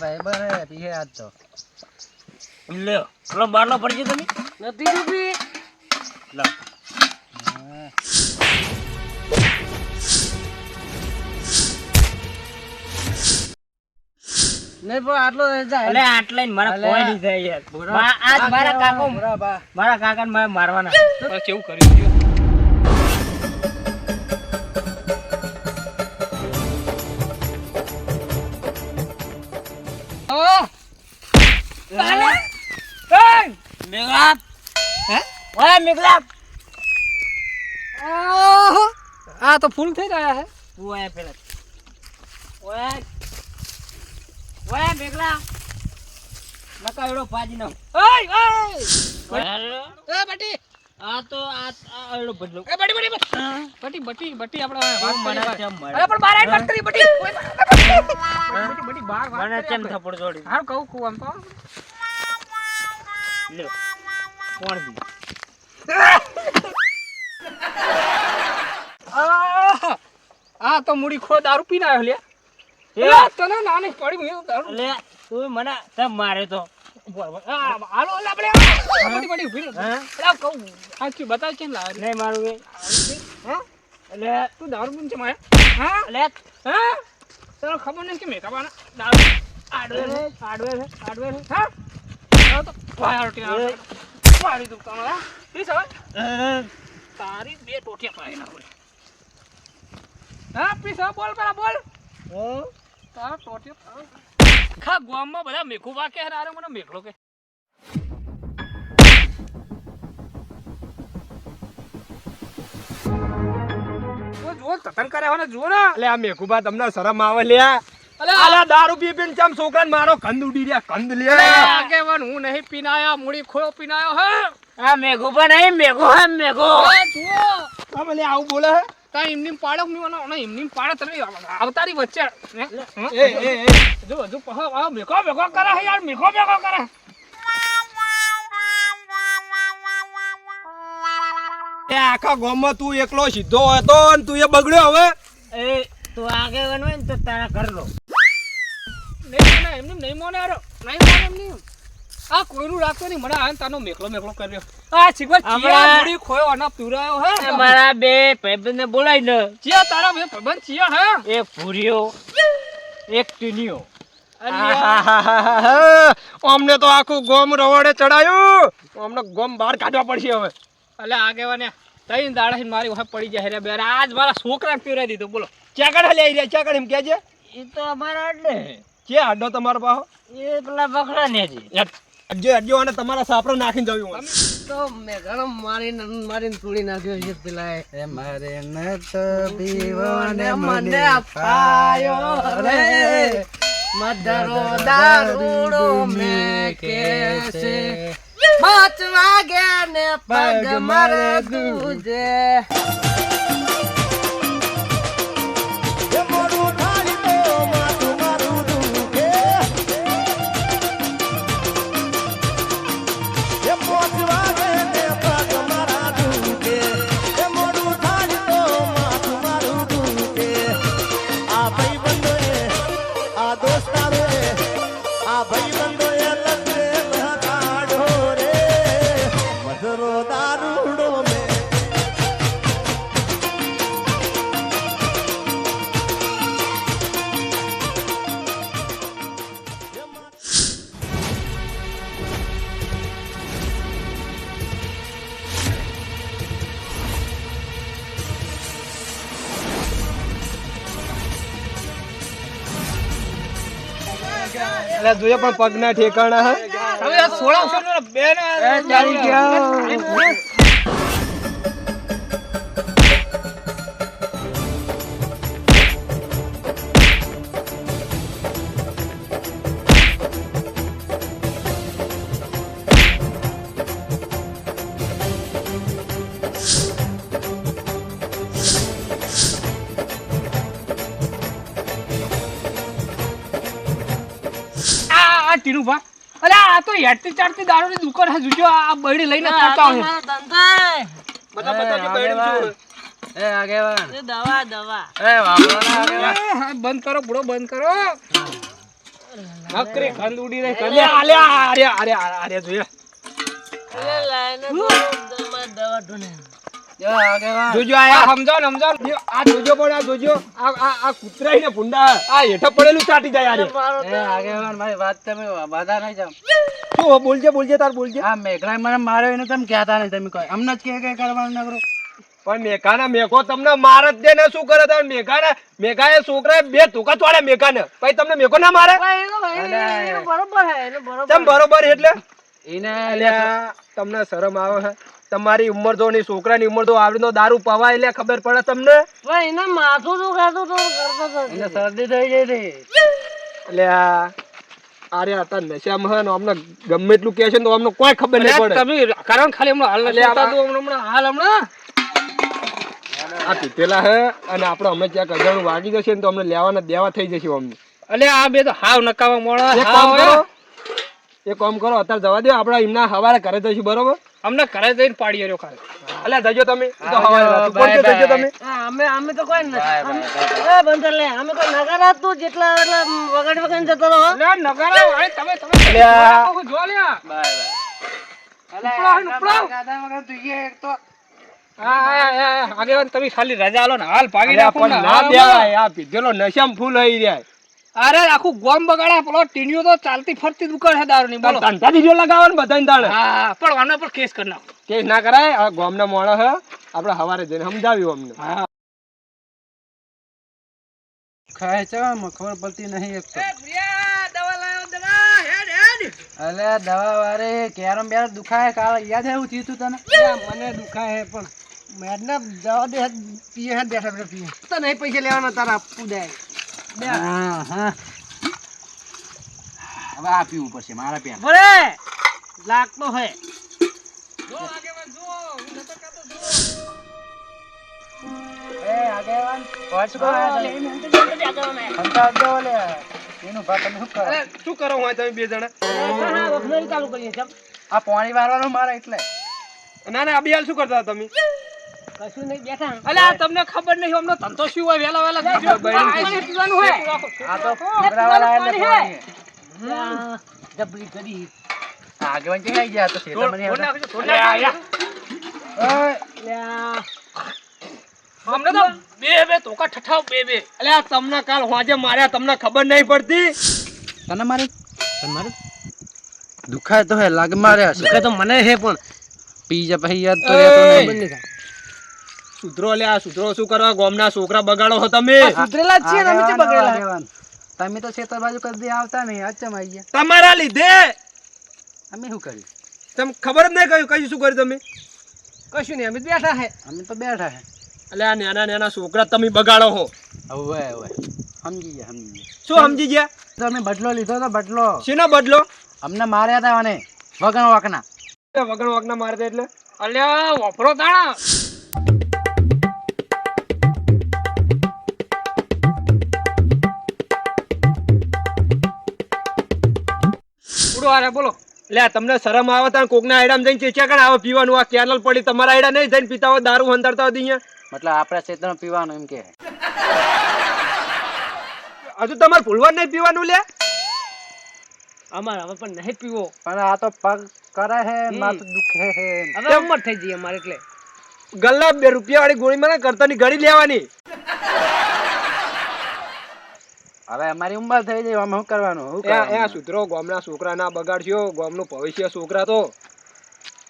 ભાઈ બને પીએ આજ તો. લ્યો પેલો બારલો પડશે તમે? નથી ડૂબી લો. નહીં પણ આટલો જાય. અલે આટલા ને મારા કોઈ નહીં થાય યાર. આજ મારા કાકો મારા કાકાને મારે મારવાના. કેવું કર્યું? છે મેઘલાપ ઓય મેઘલાપ આ તો ફૂલ થઈ રહ્યા હે તું આય પેલા ઓય ઓય મેઘલા નકા એડો પાજી નાખ ઓય ઓય અરે, એ બટી આ તો આ આ એડો બદલો એ બટી બટી બટી બટી બટી આપણે વાત મને કરી કેમ મારે? અરે પણ બાર આઈને વાત કરી બટી બટી બટી બાર વાત મને કરી કેમ આપણે. થપ્પડ જોડી હારું કહું કહું આમ તો લ્યો કોણ બી! આ તો મૂડી ખો દારૂ પીને આવ્યો લે. એ તને નાની પડી હું દારૂ. લે તું મને તેમ મારે તો. હાલો આપણે આ, બટી બટી રહે. કહું. બતાવ કેમ લાવે નહીં મારું એ. હા? એટલે તું દારૂ પીને છે મારે હા? લે. હા? તને ખબર નહીં કે મેકઅપાના દારૂ. આડવે છે આડવે છે. આડવે હા? પાડી બે ટોટિયા પાડી નાખું હા બોલ પેલા બોલ તારા ખા ગામમાં બધા મેઘું વાકે હે અરે મને મેઘલો કે જો જો તતન કર્યા હોય ને જો ને એટલે આ મેઘુબા તમને શરમ આવે લ્યા. અલા! દારૂ પી પીને ચમ છોકરાને મારો કંદ ઉડી રહ્યા? કંદ લે! આગેવાન હું નહીં પીનાયો મૂડી ખોયો પીનાયો હે? આ મેઘો પણ નહીં મેઘો હે મેઘો. જુઓ. તમે લે આવું બોલે હે? તા એમની પાડો હું અને એમની પાડો તમે આવતારી વચ્ચે? એ એ એ. જો જો પહો આ મેઘો મેઘો કરે હે યાર મેઘો મેઘો કરે. એ આખા ગામમાં તું એકલો સીધો હતો ને તું એ બગડ્યો હવે. એ તું આગે હોય ને તો તારા ઘર લો. એમની નહીં મોને આરો નહીં મોને એમની આ કોઈનું રાખતો નહીં. મને આ તાનો મેકલો મેકલો કર્યો. આ છીકવા ચિયા મુડી ખોયો અને પીવરાયો હે. મારા બે ભાઈબંધને બોલાવી ન. ચિયા તારા બે ભાઈબંધ ચિયા હે. એ ભૂરિયો એક ટીનિયો અમને તો આખું ગોમ રવાડે ચડાયું. અમને ગોમ બહાર કાઢવા પડશે હવે. એટલે આગેવાને તઈ દાડા મારી વાહ પડી જાય રે બેરા. આજ મારા છોકરાને પીવરાઈ દીધું. બોલો ચેકડ લઈ રહ્યા ચેકડ એમ કહેજે એ તો અમારા અડે ક્યાં આડો તમારો પાહો? એ પેલા બકરા ને જી અડજો અડજો અને તમારા સાપરો નાખીને જવું તો મે ગરમ મારીને મારીને તોડી નાખ્યો છે પેલા એ. મારે ન તો પીવો ને મને અપાયો રે. મધરો દારૂડો મેં કે છે પાંચ વાગે ને પગ મારે દૂજે એટલે જોઈએ પણ પગના ઠેકાણા હા? હવે સોળા બે ટીનું ભા અરે આ તો હેડતી ચાડતી દારૂની દુકાન હે જોજો આ બૈડી લઈને ફરતા હોય. બધા બધા શું? એ આગેવાન. દવા દવા. એ વાપરો આગેવાન. બંધ કરો બુડો બંધ કરો. નકરી ખંડ ઉડી રહી અલે અલે અરે અરે અરે જોઈએ દવા આગેવાન જોજો આ સમજો ને સમજો ને. આ જોજો પણ આ જોજો. આ આ આ કૂતરાઈ ને ભૂંડા આ હેઠા પડેલું ચાટી જાય યાર એ આગેવાન મારી વાત તમે બાધા નહીં જામ શું બોલજે બોલજે તાર બોલજે. આ મેઘરાએ મને માર્યો એને તમે કહેતા નહીં તમે કોઈ અમને જ કે કે કરવાનું ના કરો પણ મેઘાના મેઘો તમને માર જ દે ને શું કરે તમે મેઘાના મેઘાએ છોકરાએ બે ધોકા તોડે મેઘાને. પછી તમને મેઘો ના મારે? તેમ બરોબર એટલે? એને તમને શરમ આવે છે તમારી ઉંમર તો ની છોકરાની ઉંમર તો આવડીનો દારૂ પવાય એટલે ખબર પડે તમને? એને શરદી થઈ ગઈ હતી. એટલે અરે હતા નશામાં હે ને અમને ગમે એટલું કહે છે ને તો અમને કોઈ ખબર નહીં પડે. તમે કારણ ખાલી હમણાં હાલ હમણાં હાલ હમણાં. આ પીતેલા હે અને આપણે અમે ક્યાંક અજાણું વાગી જશે ને તો અમને લેવાના દેવા થઈ જશે અમને. અલે આ બે તો હાવ નકામા મોણા એક કામ કરો. એક કામ કરો અત્યારે જવા દો આપણે એમના હવારે ઘરે જઈશું બરોબર? અમને ઘરે જઈને પાડી રહ્યો ખાલી અલ્યા જજો તમે. તો રાતું. કોણ કે જજો તમે. અલે નગારા વાળી તમે તમે અલ્યા. જો લ્યા. બાય ઉપડાવ, ઉપડાવ. વગર તું એક તો હા હા હા આગેવાન તમે ખાલી રજા આલો ને. હાલ ભાગી નાખો પણ ના. દેવાય આ પીધેલો નશામાં ફૂલ હઈ રહ્યા. અરે આખું ગોમ બગાડા પેલો ટીણીઓ તો ચાલતી ફરતી દુકાન છે દારૂ ની બોલો ધંધા દીધો લગાવો ને તાણે. હા પણ આના પર કેસ કરી નાખો. કેસ ના કરાય આ ગામના મોણા હે આપણે હવારે જઈને સમજાવ્યું અમને. હા. ખાય છે ખબર પડતી નહીં એક તો. અલે દવા વારે કેરમ બેર દુખાય કાલ યાદ હે એવું થયું તું તને? મને દુખાય પણ મેડના જવા દે પીએ હે બેઠા બેઠા પીએ. તો નહીં પૈસા લેવાના તારા આપવું દે હા હા. હવે આ પીવું પડશે મારા પેન. બોલે! લાગતો હે. એ આગેવાન વાત શું કરો સંતા દો લે. એનું ભાત તમે શું કરો? અરે શું કરો હોય તમે બે જણા? ચાલુ કરીએ આ પાણી વારવાનું મારે એટલે. ના ના અભિયાલ શું કરતા તમે? કશું નહીં બેઠા અલે આ તમને ખબર નહીં અમને ધંધો શું હોય વેલા વેલા પીવાનું હોય આ તો ડબલી કરી આગેવાન આવી ગયા? અમને તો બે બે ધોકા ઠઠાવ બે બે. અલ્યા તમને કાલ હોજે માર્યા તમને ખબર નહીં પડતી. તને મારી દુખાય તો હે લાગ મારે હશે તો મને હે પણ. પી જા પછી યાદ તો નહીં. સુધરો લ્યા સુધરો શું કરવા? ગામના છોકરા બગાડો છો તમે. સુધરેલા છીએ ચે આગેવાન, બગડેલા તમે તો ખેતર બાજુ કદી આવતા નહીં અચ્છા આવી ગયા. તમારા લીધે? અમે શું કર્યું? તમે ખબર જ નહીં કહ્યું કઈ શું કર્યું તમે? કશું નહીં અમે બેઠા હે. અમે તો બેઠા હે. અલ્યા નાના નાના છોકરા તમે બગાડો હો હવે હવે સમજી ગયા સમજી ગયા. શું સમજી ગયા? તમે બદલો લીધો તો બદલો. શેનો બદલો? અમને માર્યા હતા અને વગણ વાકના. વગણ વાકના મારતા એટલે? અલ્યા વપરો તાણા. આરે બોલો. લ્યા તમને શરમ આવે ત્યાં કોકના આયડામાં જઈને ચેચ્યા કણ આવે પીવાનું આ કેનલ પડી તમારા આઈડા નહીં જઈને પીતા હોય દારૂ હંતાડતા હોય અહીંયા. મતલબ આપણા ક્ષેત્રમાં પીવાનું એમ કે હજુ તમારે ભૂલવા નહીં પીવાનું લે. અમારે હવે પણ નહીં પીવો. પણ આ તો પગ કરે હે માથું દુખે હે હવે ઉંમર થઈ જઈ અમારે એટલે. ગલ્લા બે રૂપિયા વાળી ગોળી મને કરતાની ઘડી લેવાની. હવે અમારી ઉંમર થઈ જાય અમે શું કરવાનું? શું એ? સુધરો ગામના છોકરા ના બગાડશો ગામનું ભવિષ્ય છોકરા તો.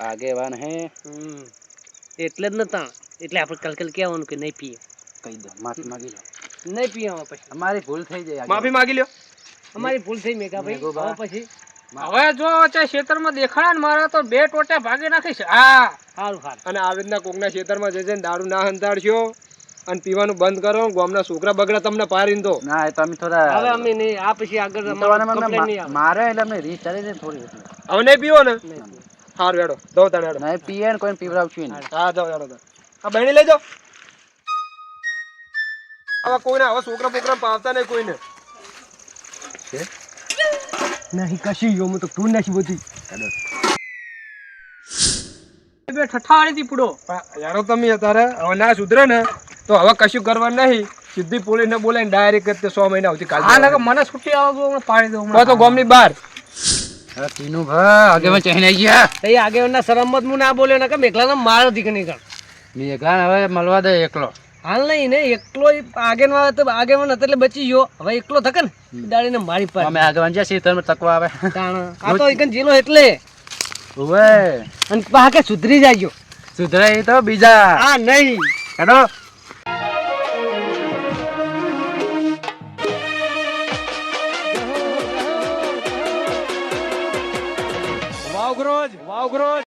આગેવાન હે. એટલે જ નતા એટલે આપણે કલકલ કહેવાનું કે નહીં પીએ. કહી દો માફી માંગી લો. નહીં પીએ હવે પછી. અમારી ભૂલ થઈ જાય માફી માંગી લ્યો. અમારી ભૂલ થઈ મેઘા ભાઈ. હવે પછી? હવે જો ચાહે ખેતરમાં દેખાડા ને મારા તો બે ટોટે ભાગી નાખીશ. હા. સારું સારું અને આવી રીતના કોકના ખેતરમાં જઈ જઈને દારૂ ના હંતાડશો. અને પીવાનું બંધ કરો ગામના છોકરા બગડા તમને પારીને તો ના એ તો અમે થોડા હવે અમે નહીં આ પછી આગળ મા- મારે એટલે અમે ચડી જાય થોડી હવે નહીં પીવો ને? હાર વેડો દો તાણ વેડો નહીં પીએ ને કોઈને પીવડાવશું ને હા જાઓ વેડો આ બહેણી લેજો. હવે કોઈને હવે છોકરા બોકરા પાવતા નહીં કોઈને. નહીં કશી કશું હું તો તું નથી બોધી. બે બે ઠઠ્ઠાવાળી થી પૂડો યારો તમે અત્યારે હવે ના સુધરે ને તો હવે કશું કરવાનું નહીં. સીધી પોલીસને બોલાવીને ડાયરેક્ટ તે સો મહિના સુધી હા મને છૂટી આવો તો પાડી દઉં તો ગોમની બહાર. તીનું ભા આગેવાન ચહીને ગયા? એ આગેવાનના શરમત હું ના બોલ્યો નકર મેઘલાના માર દીક નીકળ મેઘાન હવે મળવા દે એકલો. હાલ નહીં ને એકલો ઈ આગેવાન હતો આગેવાન હતો એટલે બચી ગયો. હવે એકલો થકે ને દાડીને મારી પર અમે આગેવાન જ્યાં તમે તકવા આવે. આ તો એકન જેલો એટલે. ઓવે અને પાકે સુધરી જાય સુધરાય તો બીજા. આ નહીં. હેડો. Grande. Uau, Grande.